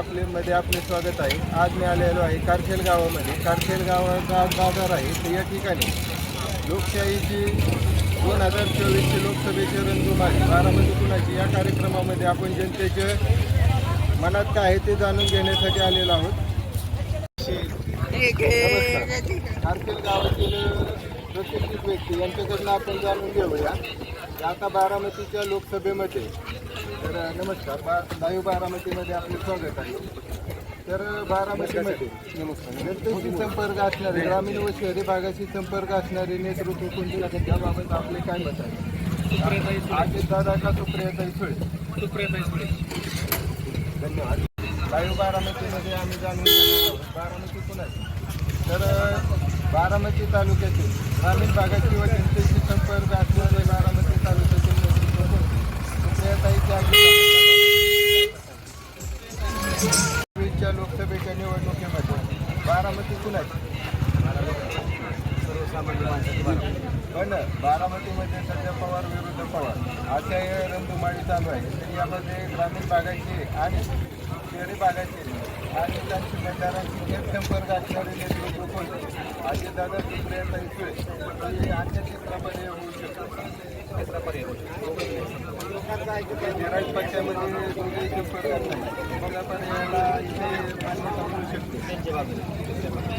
आपले मध्ये आपले स्वागत आहे. आज मी आलेलो आहे कारखेल गावामध्ये. कारखेल गावाचा बाजार आहे. तर या ठिकाणी लोकशाहीची दोन हजार चोवीसची लोकसभेची रणधुमाळी बारामती कुणाची या कार्यक्रमामध्ये आपण जनतेचे मनात काय आहे ते जाणून घेण्यासाठी आलेलो आहोत. कारखेल गावातील प्रतिष्ठित व्यक्ती यांच्याकडनं आपण जाणून घेऊया. आता बारामतीच्या लोकसभेमध्ये तर नमस्कार बा लाईव्ह बारामतीमध्ये आपले स्वागत आहे. तर बारामतीमध्ये नमस्कार जनतेशी संपर्क असणारे ग्रामीण व शहरी भागाशी संपर्क असणारे नेतृत्व कोणते? त्याबाबत आपले काय मत आहे? अजित दादा का सुप्रियाताई सुळे? सुप्रियाताई सुळे. धन्यवाद. लाईव्ह बारामतीमध्ये आम्ही जाणून बारामती कुणाची? तर बारामती तालुक्यातील ग्रामीण भागाची व जनतेशी बारामती आहेत. सर्वसामान्य माणसाची बारा. पण बारामतीमध्ये सध्या पवार विरुद्ध पवार. अशा हे रंगुमाळी चालू आहे. तर यामध्ये ग्रामीण भागाचे आणि शहरी भागाचे आणि त्यांची मतदारांची थेट संपर्क असणारे नेतृत्व कोणते अजितदादा सुप्रियाताई सुळे हे अन्य क्षेत्रामध्ये होऊ शकतो तिसरा पर्याय विराट पक्षामध्ये दोघेही संपर्कात नाही आपण याला इथे मान्यता すいません。